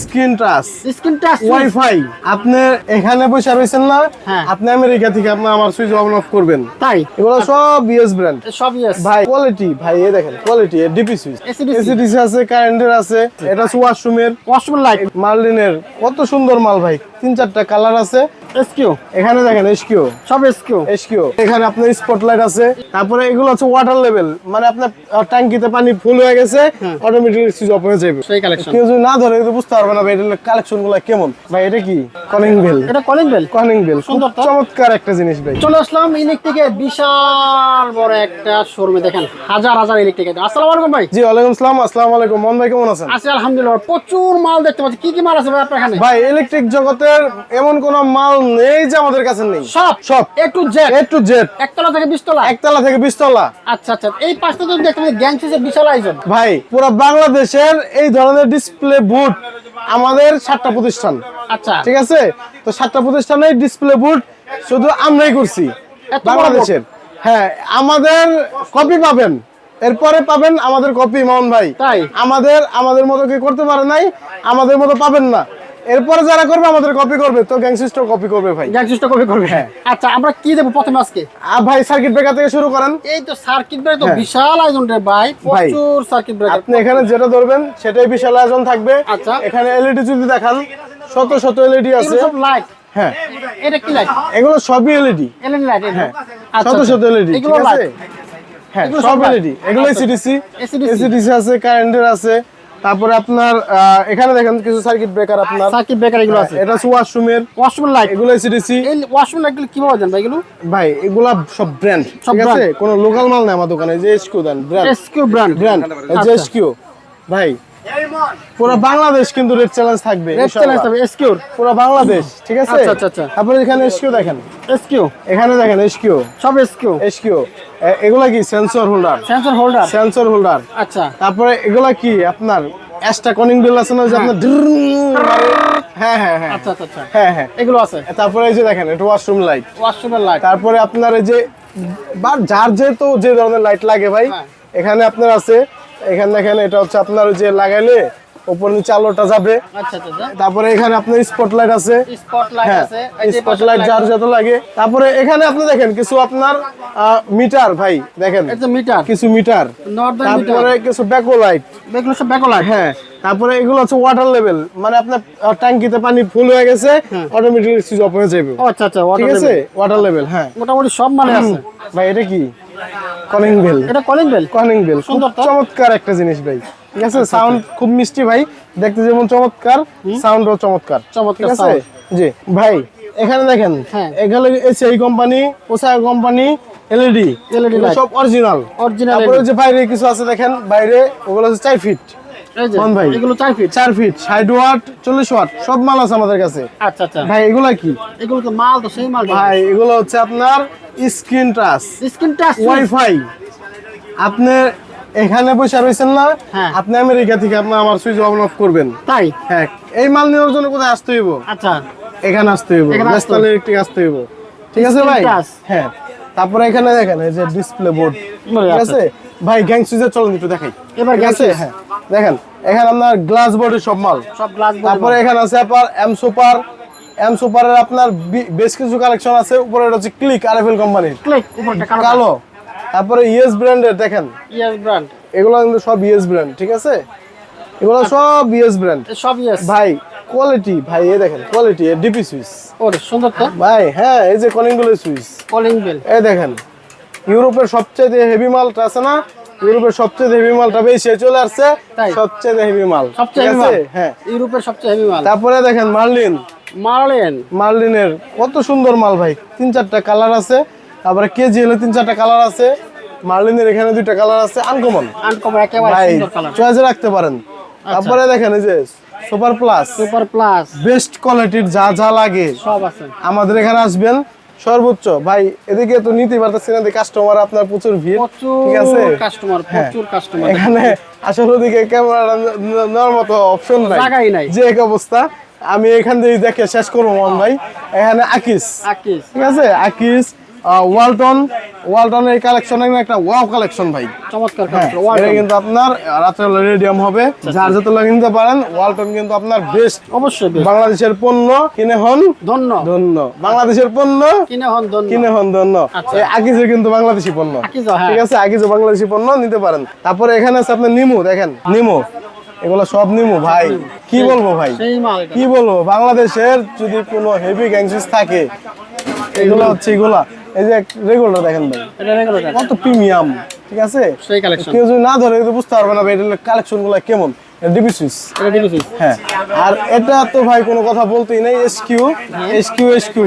Screen touch. Screen touch wifi আপনি এখানে বসে রয়েছেন না হ্যাঁ। আপনি আমেরিকা থেকে আপনি আমার সুইচ অন অফ করবেন। তাই? এগুলো সব ইউএস ব্র্যান্ড সব ভাই কোয়ালিটি ভাই এই দেখেন কোয়ালিটি ডিপি সুইচ এসিডিসি আছে কারেন্টের আছে এটা হচ্ছে ওয়াশরুমের ওয়াশরুম লাইট মার্লিনের কত সুন্দর মাল ভাই তিন চারটা কালার আছে। এসকিউ এখানে দেখেন এসকিউ সব এসকিউ এসকিউ এখানে আপনার স্পটলাইট আছে। তারপরে এগুলো হচ্ছে ওয়াটার লেভেল মানে আপনার ট্যাঙ্কিতে পানি ফুল হয়ে গেছে অটোমেটিক সুইচ অফ হয়ে যাবে। সেই কালেকশন কেউ যদি না ধরে বুঝতে পারবে না ভাই এটা কালেকশনগুলো কেমন? ভাই এটা কি? কলিং বেল এটা কলিং বেল কলিং বেল সুন্দর চমৎকার একটা জিনিস ভাই। চলে আসলাম ইলেকট্রিকের বিশাল বড় একটা শোরুমে দেখেন হাজার হাজার ইলেকট্রিক আসসালামু আলাইকুম ভাই। জি ওয়ালাইকুম আসসালাম আসসালামু আলাইকুম। মন ভাই কেমন আছেন? আছি আলহামদুলিল্লাহ। প্রচুর মাল দেখতে পাচ্ছি। কি কি মাল আছে ভাই আপনার এখানে? ভাই ইলেকট্রিক জগতের এমন কোন মাল নেই যে আমাদের কাছে নেই। সব? সব। A to Z A to Z একতলা থেকে বিশতলা? একতলা থেকে বিশতলা। আচ্ছা আচ্ছা। এই পাঁচটা তো দেখতে গ্যাংসিসের বিশাল আয়োজন। ভাই পুরো বাংলাদেশের এই ধরনের ডিসপ্লে বুট আমাদের সাতটা প্রতিষ্ঠান। আচ্ছা। ঠিক আছে? তো সাতটা প্রতিষ্ঠানে ডিসপ্লে বুট শুধু আমরাই করছি বাংলাদেশের। হ্যাঁ আমাদের কপি পাবেন এরপরে পাবেন আমাদের কপি মোহন ভাই। তাই? আমাদের আমাদের মতো কি করতে পারে নাই আমাদের মতো পাবেন না। এরপরে যারা করবে আমাদের কপি করবে। তো গ্যাংসিস্টার কপি করবে ভাই। গ্যাংসিসটা কবে করবে। হ্যাঁ। আচ্ছা আমরা কি দেবো প্রথমে আজকে? আর ভাই সার্কিট ব্রেকার থেকে শুরু করেন। এই তো সার্কিট ব্রেকার তো হ্যাঁ। বিশাল আয়োজন রে ভাই। প্রচুর সার্কিট ব্রেকার আপনি এখানে যেটা ধরবেন সেটাই বিশাল আয়োজন থাকবে। আচ্ছা। এখানে এলইডি যদি দেখান। শত শত এলইডি আছে। সব লাইট হ্যাঁ। এটা কি লাইট এগুলো সবই এলইডি এলইডি লাইট হ্যাঁ। আচ্ছা শত শত এলইডি ঠিক এগুলো আছে? লাইট হ্যাঁ সব? এলইডি এগুলো আচ্ছা। এসিডিসি এসিডিসি আছে কারেন্টের আছে। তারপরে আপনার এখানে দেখেন কিছু সার্কিট ব্রেকার আপনার। সার্কিট ব্রেকার এগুলো আছে। এটা হচ্ছে ওয়াশরুমের ওয়াশরুম লাইট এগুলো এসিডিসি এই ওয়াশরুম লাইটগুলো কীভাবে যায় ভাই এগুলো? ভাই এগুলো সব ব্র্যান্ড ঠিক আছে? কোনো লোকাল মাল না আমার দোকানে এই যে SQ then brand SQ brand brand. SQ ভাই পুরো বাংলাদেশ কিন্তু রেড চ্যালেঞ্জ থাকবে রেড চ্যালেঞ্জ। তবে এসকিউ পুরো বাংলাদেশ ঠিক আছে? আচ্ছা, আচ্ছা, আচ্ছা। তারপরে এখানে এসকিউ দেখেন। এসকিউ এখানে দেখেন এসকিউ সব এসকিউ এসকিউ এগুলা কি sensor holder sensor holder sensor holder আচ্ছা। তারপরে এগুলা কি আপনার অ্যাস্টা কনিং বেল আছে না যে আপনার হ্যাঁ। হ্যাঁ হ্যাঁ আচ্ছা আচ্ছা আচ্ছা। হ্যাঁ হ্যাঁ। এগুলো আছে। তারপরে এই যে দেখেন এটা ওয়াশরুম লাইট ওয়াশরুমের লাইট তারপরে আপনার এই যে বা যার যেহেতু যে ধরনের লাইট লাগে ভাই হ্যাঁ। এখানে আপনার আছে এখানে দেখেন এটা হচ্ছে আপনার যে লাগাইলে উপর নিচে আলোটা যাবে। আচ্ছা আচ্ছা আচ্ছা। তারপরে এখানে আপনার স্পটলাইট আছে। স্পটলাইট হ্যাঁ যার যত লাগে। তারপরে এখানে আপনি দেখেন কিছু আপনার মিটার ভাই দেখেন। মিটার কিছু মিটার তারপরে কিছু ব্যাকো লাইট এগুলো সব হ্যাঁ তারপরে এগুলো হচ্ছে ওয়াটার লেভেল মানে আপনার ট্যাঙ্কিতে পানি ফুল হয়ে গেছে অটোমেটিক সুইচ অফ হয়ে যাবে। আচ্ছা আচ্ছা ঠিক ওয়াটার আছে ওয়াটার লেভেল হ্যাঁ। মোটামুটি সব মানে আছে। ভাই এটা কি? কলিং বেল এটা কলিং বেল কলিং বেল সুন্দর চমৎকার একটা জিনিস ভাই। ঠিক আছে? সাউন্ড খুব মিষ্টি ভাই। দেখতে যেমন চমৎকার সাউন্ডও চমৎকার। চমৎকার আছে? জি। ভাই এখানে দেখেন হ্যাঁ। এখানে কোম্পানি ওসাই কোম্পানি এলইডি LED light। সব অরিজিনাল অরিজিনাল তারপরে যে বাইরে কিছু আছে দেখেন বাইরে ওগুলো হচ্ছে চার ফিট ভাই? এগুলো ফিট ফিট ষাট ওয়াট চল্লিশ ওয়াট সব মাল আছে আমাদের কাছে। আচ্ছা আচ্ছা। ভাই এগুলা কি? এগুলো তো মাল তো সেই মাল। ভাই এগুলো হচ্ছে আপনার screen touch. Screen touch wifi আপনি এখানে বসে রয়েছেন না হ্যাঁ। আপনি আমেরিকা থেকে আপনি আমার সুইচ অন অফ করবেন। তাই? হ্যাঁ এই মাল নেওয়ার জন্য কোথায় আসতে হইব? আচ্ছা। এখানে আসতে হইব ন্যাশনাল ইলেকট্রিক আসতে হইব। ঠিক আছে ভাই? হ্যাঁ তারপরে এখানে দেখেন এই যে ডিসপ্লে বোর্ড ঠিক। আছে। ভাই গ্যাং সুইচের চলুন একটু দেখাই। এবার ঠিক গ্যাস হ্যাঁ দেখেন এখানে আপনার গ্লাস বোর্ডের সব মাল। সব গ্লাস বোর্ড তারপরে এখানে আছে আপনার এম সুপার এম সুপারের আপনার বেশ কিছু কালেকশন আছে। উপরে হচ্ছে ক্লিক আরএফএল কোম্পানির ক্লিক উপরটা কালো। কালো। তারপরে ইএস ব্র্যান্ডের দেখেন। ইয়েস ব্র্যান্ড এগুলো কিন্তু সব ইএস ব্র্যান্ড ঠিক আছে? এগুলো সব ইএস ব্র্যান্ড সব ইয়েস ভাই কোয়ালিটি ভাই এই দেখেন কোয়ালিটি ডিপি সুইচ ওরে সুন্দর তো? ভাই হ্যাঁ এই যে কলিংগুলো সুইচ কলিং বেল এই দেখেন ইউরোপের সবচেয়ে হেভি মালটা আছে না? ইউরোপের সবচেয়ে হেভি মালটা বেশি চলে আসছে সবচেয়ে হেভি মাল। সবচেয়ে হেভি মাল? হ্যাঁ। ইউরোপের সবচেয়ে হেভি মাল। তারপরে দেখেন মার্লিন। মারলেন? মার্লিনের কত সুন্দর মাল ভাই। তিন চারটা কালার আছে তারপরে কেজি হলে তিন চারটা কালার আছে। মার্লিনের এখানে দুইটা কালার আছে আনকমন। আনকমন একেবারে সুন্দর কালার। চয়েসে রাখতে পারেন। তারপরে দেখেন এই যে super plus super plus best কোয়ালিটির যা যা লাগে। সব আছে। আমাদের এখানে আসবেন সর্বোচ্চ। ভাই এদিকে তো নিতে পারতেছি না কাস্টমার আপনার প্রচুর ভিড়। ঠিক আছে? কাস্টমার হ্যাঁ। প্রচুর কাস্টমার এখানে আসলে ওদিকে ক্যামেরা নেওয়ার মতো অপশন নাই। জায়গাই নাই। যে এক অবস্থা। আমি এখান থেকে দেখে শেষ করব মন ভাই। এখানে আকিস। আকিস। ঠিক আছে? আকিস ওয়ালটন ওয়ালটন এই কালেকশন একটা ওয়াও কালেকশন ভাই। চমৎকার হ্যাঁ, কালেকশন এটা কিন্তু আপনার রাত্রে রেডিয়াম হবে। যার যত লাগে নিতে পারেন ওয়ালটন কিন্তু আপনার বেস্ট অবশ্যই বেশ বাংলাদেশের পণ্য কিনে হন। ধন্য। ধন্য। বাংলাদেশের পণ্য কিনে হন ধন্য। কিনে হন ধন্য। আচ্ছা। এই আগিজে কিন্তু বাংলাদেশি পণ্য। হ্যাঁ। ঠিক আছে আগিজে বাংলাদেশি পণ্য নিতে পারেন। তারপরে এখানে আছে আপনার নিমু দেখেন। নিমু এগুলো সব নিমু ভাই। কি বলব ভাই? কি বলব? বাংলাদেশের যদি কোনো হেভি গ্যাংসিস থাকে এগুলো হচ্ছে এগুলা। এই যে রেগুলার দেখেন ভাই। এটা রেগুলার কত প্রিমিয়াম ঠিক আছে? সেই কালেকশন কেউ যদি না ধরে বুঝতে পারবে না ভাই কালেকশনগুলা কেমন? DB switch. হ্যাঁ আর এটা তো ভাই কোনো কথা বলতেই নাই এসকিউ এসকিউ এসকিউ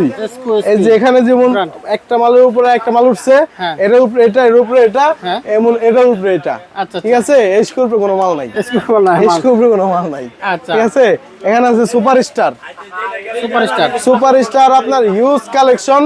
এই যে এখানে যেমন একটা মালের উপরে একটা মাল উঠছে হ্যাঁ। এটার উপরে এটা এর উপরে এটা হ্যাঁ। এমন এটার উপরে এটা। আচ্ছা, ঠিক আছে? এসকিউর উপরে কোনো মাল নাই। এসকো না এসকিউর উপরে কোনো মাল নাই। আচ্ছা। ঠিক আছে? এখানে আছে সুপারস্টার। সুপারস্টার। সুপারস্টার আপনার হিউজ কালেকশন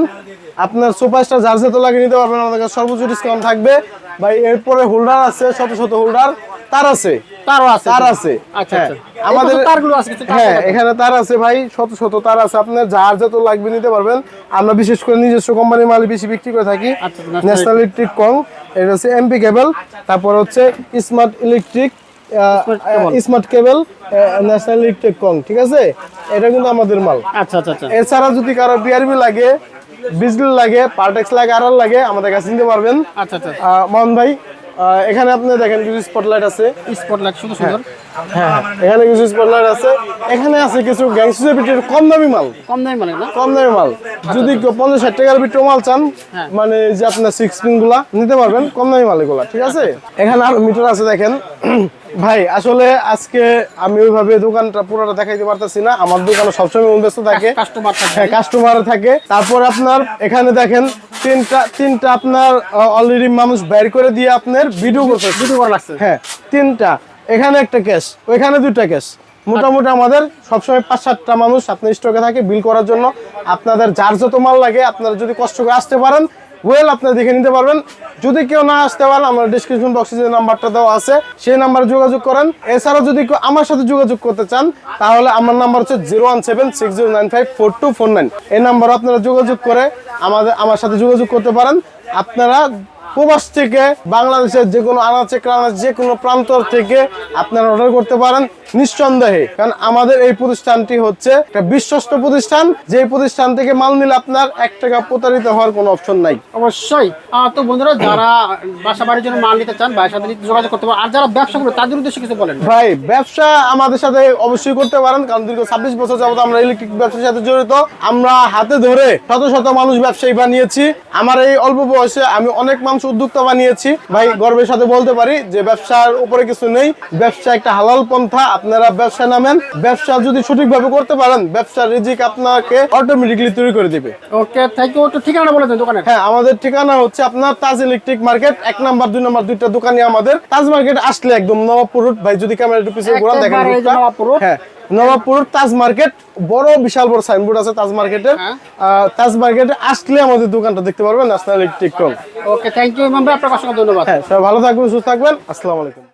আপনার সুপারস্টার যার সাথে লাগিয়ে নিতে পারবেন আমাদের কাছে সর্বোচ্চ ডিসকাউন্ট থাকবে। ভাই এরপরে হোল্ডার আছে শত শত হোল্ডার তার আছে। তারও আছে। তার আছে। আচ্ছা হ্যাঁ, আচ্ছা। আমাদের তারগুলো আছে হ্যাঁ এখানে তার আছে ভাই শত শত তার আছে। আপনার যার যত লাগবে নিতে পারবেন। আমরা বিশেষ করে নিজস্ব কোম্পানির মাল বেশি বিক্রি করে থাকি। ন্যাশনাল ইলেকট্রিক কং এটা হচ্ছে এমপি কেবল তারপর হচ্ছে smart electric. Smart cable national electric কং ঠিক আছে? এটা কিন্তু আমাদের মাল। আচ্ছা আচ্ছা আচ্ছা। এছাড়া যদি কারও বিআরবি লাগে বিজলি লাগে পার্টেক্স লাগে আর লাগে আমাদের কাছে নিতে পারবেন। আচ্ছা আচ্ছা। মোহন ভাই এখানে আপনি দেখেন কিছু স্পটলাইট আছে। স্পটলাইট সুন্দর সুন্দর। হ্যাঁ এখানে কিছু স্পটলাইট আছে। এখানে আছে কিছু গ্যাংসিসের ভিতরে কম দামি মাল। কম দামি মাল না? কম দামি মাল। যদি কেউ পঞ্চাশ ষাট টাকার ভিতরে মাল চান হ্যাঁ। মানে যে আপনার 6 পিনগুলা নিতে পারবেন কম দামি মাল এগুলা ঠিক আছে? এখানে আর মিটার আছে দেখেন। ভাই আসলে আজকে আমি ওইভাবে দোকানটা পুরোটা দেখাইতে পারতেছি না। আমার দোকানে সবসময় ব্যস্ত থাকে। কাস্টমার থাকে। হ্যাঁ কাস্টমার থাকে। তারপর আপনার এখানে দেখেন তিনটা তিনটা আপনার অলরেডি মানুষ বের করে দিয়ে আপনার ভিডিও করতেছে দুটো করা লাগছে। হ্যাঁ তিনটা। এখানে একটা ক্যাশ ওইখানে দুইটা ক্যাশ মোটামুটি আমাদের সবসময় পাঁচ সাতটা মানুষ আপনার স্টকে থাকে বিল করার জন্য। আপনাদের যার যত মাল লাগে আপনারা যদি কষ্ট করে আসতে পারেন ওয়েল আপনারা দেখে নিতে পারবেন। যদি কেউ না আসতে পারেন আমার ডিসক্রিপশন বক্সে যে নাম্বারটা দেওয়া আছে, সেই নাম্বারে যোগাযোগ করেন। এছাড়া যদি কেউ আমার সাথে যোগাযোগ করতে চান, তাহলে আমার নাম্বার হচ্ছে zero one seven six zero nine five four two four nine এই নাম্বারে আপনারা যোগাযোগ করে আমাদের আমার সাথে যোগাযোগ করতে পারেন আপনারা প্রবাস থেকে বাংলাদেশের যে কোনো আনাচে কানাচে যে কোনো প্রান্তর থেকে আপনারা অর্ডার করতে পারেন নিঃসন্দেহে। কারণ আমাদের এই প্রতিষ্ঠানটি হচ্ছে একটা বিশ্বস্ত প্রতিষ্ঠান। যে প্রতিষ্ঠান থেকে মাল নিলে আপনার এক টাকা প্রতারিত হওয়ার কোনো অপশন নাই। অবশ্যই। তো বন্ধুরা যারা বাসা বাড়ির জন্য মাল নিতে চান ভাইয়ের সাথে যোগাযোগ করতে পারেন। আর যারা ব্যবসা করে তাদের উদ্দেশ্যে কিছু বলেন। ভাই ব্যবসা আমাদের সাথে অবশ্যই করতে পারেন। কারণ দীর্ঘ ছাব্বিশ বছর যাবত আমরা ইলেকট্রিক ব্যবসার সাথে জড়িত। আমরা হাতে ধরে শত শত মানুষ ব্যবসায়ী বানিয়েছি। আমার এই অল্প বয়সে আমি অনেক মানুষ উদ্যোক্তা বানিয়েছি। ভাই গর্বের সাথে বলতে পারি যে ব্যবসার উপরে কিছু নেই। ব্যবসা একটা হালাল পন্থা আপনারা ব্যবসা নামেন। ব্যবসা যদি সঠিকভাবে করতে পারেন ব্যবসার রিজিক আপনাকে অটোমেটিকলি তৈরি করে দিবে। ওকে থ্যাংক ইউ একটু ঠিকানা বলে দেন দোকানের। হ্যাঁ আমাদের ঠিকানা হচ্ছে আপনার তাজ ইলেকট্রিক মার্কেট এক নাম্বার দুই নাম্বার দুইটা দোকানই আমাদের। তাজ মার্কেট আসলে একদম নবাবপুর road, ভাই যদি ক্যামেরা একটু পিছনে ঘোরান দেখেন। হ্যাঁ। নবাবপুর তাজ মার্কেট বড় বিশাল বড় সাইনবোর্ড আছে তাজ মার্কেটের। হ্যাঁ। আহ, তাজ মার্কেটে আসলে আমাদের দোকানটা দেখতে পারবেন national electric call okay thank you Imam ভাই আপনার অসংখ্য ধন্যবাদ। হ্যাঁ সবাই ভালো থাকবেন সুস্থ থাকবেন আসসালামু আলাইকুম।